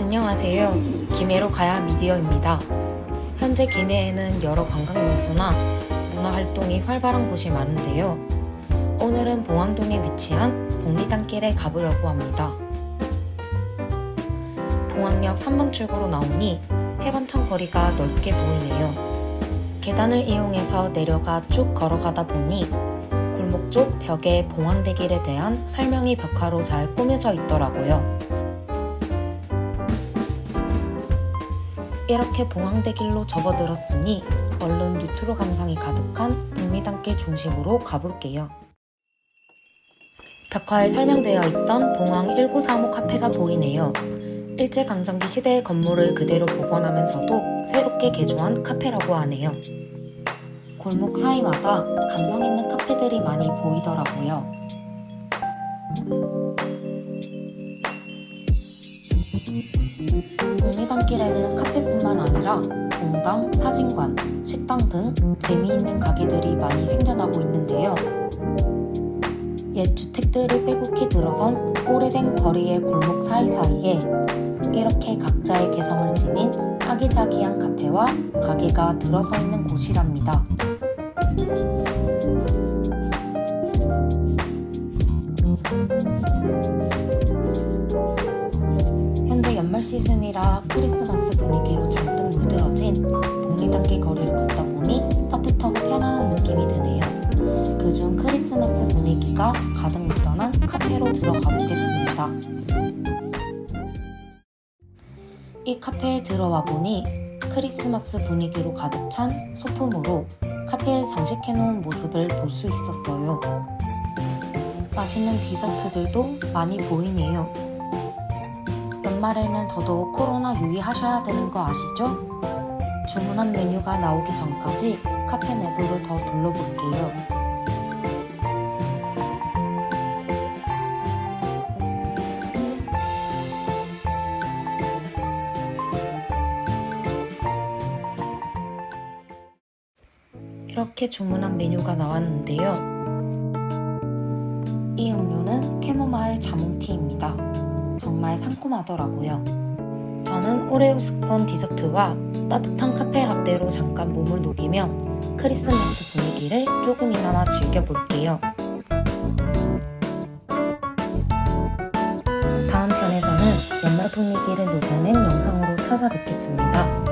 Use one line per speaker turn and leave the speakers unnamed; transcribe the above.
안녕하세요. 김해로 가야 미디어입니다. 현재 김해에는 여러 관광명소나 문화활동이 활발한 곳이 많은데요. 오늘은 봉황동에 위치한 복리단길에 가보려고 합니다. 봉황역 3번 출구로 나오니 해반천 거리가 넓게 보이네요. 계단을 이용해서 내려가 쭉 걸어가다 보니 골목 쪽 벽에 봉황대길에 대한 설명이 벽화로 잘 꾸며져 있더라고요. 이렇게 봉황대길로 접어들었으니 얼른 뉴트로 감상이 가득한 북미단길 중심으로 가볼게요. 벽화에 설명되어 있던 봉황 1935 카페가 보이네요. 일제강점기 시대의 건물을 그대로 복원하면서도 새롭게 개조한 카페라고 하네요. 골목 사이마다 감성 있는 카페들이 많이 보이더라고요. 동리단길에는 카페뿐만 아니라 공방, 사진관, 식당 등 재미있는 가게들이 많이 생겨나고 있는데요. 옛 주택들을 빼곡히 들어선 오래된 거리의 골목 사이사이에 이렇게 각자의 개성을 지닌 아기자기한 카페와 가게가 들어서 있는 곳이랍니다. 시즌이라 크리스마스 분위기로 잔뜩 물들어진 복리단길 거리를 걷다 보니 따뜻하고 편안한 느낌이 드네요. 그중 크리스마스 분위기가 가득 묻어난 카페로 들어가 보겠습니다. 이 카페에 들어와 보니 크리스마스 분위기로 가득 찬 소품으로 카페를 장식해 놓은 모습을 볼 수 있었어요. 맛있는 디저트들도 많이 보이네요. 연말에는 더더욱 코로나 유의하셔야 되는 거 아시죠? 주문한 메뉴가 나오기 전까지 카페 내부를 더 둘러볼게요. 이렇게 주문한 메뉴가 나왔는데요. 이 음료는 캐모마일 자몽티입니다. 정말 상큼하더라고요. 저는 오레오 스콘 디저트와 따뜻한 카페 라떼로 잠깐 몸을 녹이며 크리스마스 분위기를 조금이나마 즐겨볼게요. 다음 편에서는 연말 분위기를 녹여낸 영상으로 찾아뵙겠습니다.